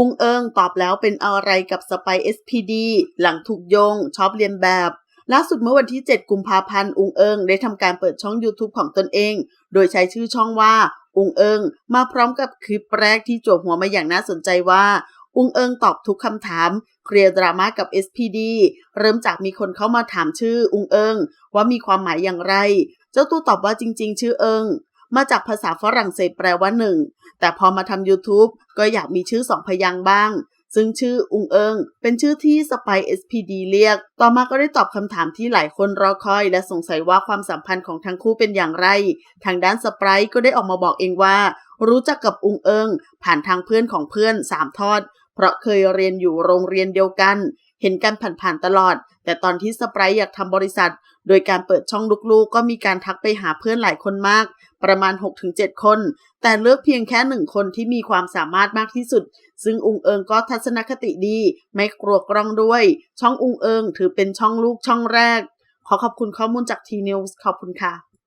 อุงเอิงตอบแล้วเป็นอะไรกับสไป SPD หลังถูกโยงชอบเรียนแบบล่าสุดเมื่อวันที่ 7 กุมภาพันธ์อุงเอิงได้ทำการเปิดช่อง YouTube ของตนเอง โดยใช้ชื่อช่องว่า อุงเอิงมาพร้อมกับคลิปแรกที่จวบหัวมาอย่างน่าสนใจว่า อุงเอิงตอบทุกคำถาม เคลียร์ดราม่ากับ SPD เริ่มจากมีคนเข้ามาถามชื่ออุงเอิงว่ามีความหมายอย่างไร เจ้าตัวตอบว่าจริง ๆ ชื่อเอิง มาจากภาษาฝรั่งเศสแปลว่าหนึ่งแต่พอมาทำ YouTube ก็อยากมีชื่อสองพยางค์บ้าง ซึ่งชื่ออุงเอิง เป็นชื่อที่สไป SPD เรียก ต่อมาก็ได้ตอบคำถามที่หลายคนรอคอย และสงสัยว่าความสัมพันธ์ของทั้งคู่เป็นอย่างไร ทางด้านสไปก็ได้ออกมาบอกเองว่า รู้จักกับอุงเอิง ผ่านทางเพื่อนของเพื่อนสามทอด เพราะเคยเรียนอยู่โรงเรียนเดียวกันเห็นกันผ่านๆตลอด แต่ตอนที่สไปร์อยากทำบริษัท โดยการเปิดช่องลูกๆก็มีการทักไปหาเพื่อนหลายคนมาก ประมาณ 6-7 คน แต่เลือกเพียงแค่หนึ่งคนที่มีความสามารถมากที่สุด ซึ่งอุงเอิงก็ทัศนคติดี ไม่กลัวกล้องด้วย ช่องอุงเอิงถือเป็นช่องลูกช่องแรก ขอขอบคุณข้อมูลจากทีนิวส์ขอบคุณค่ะ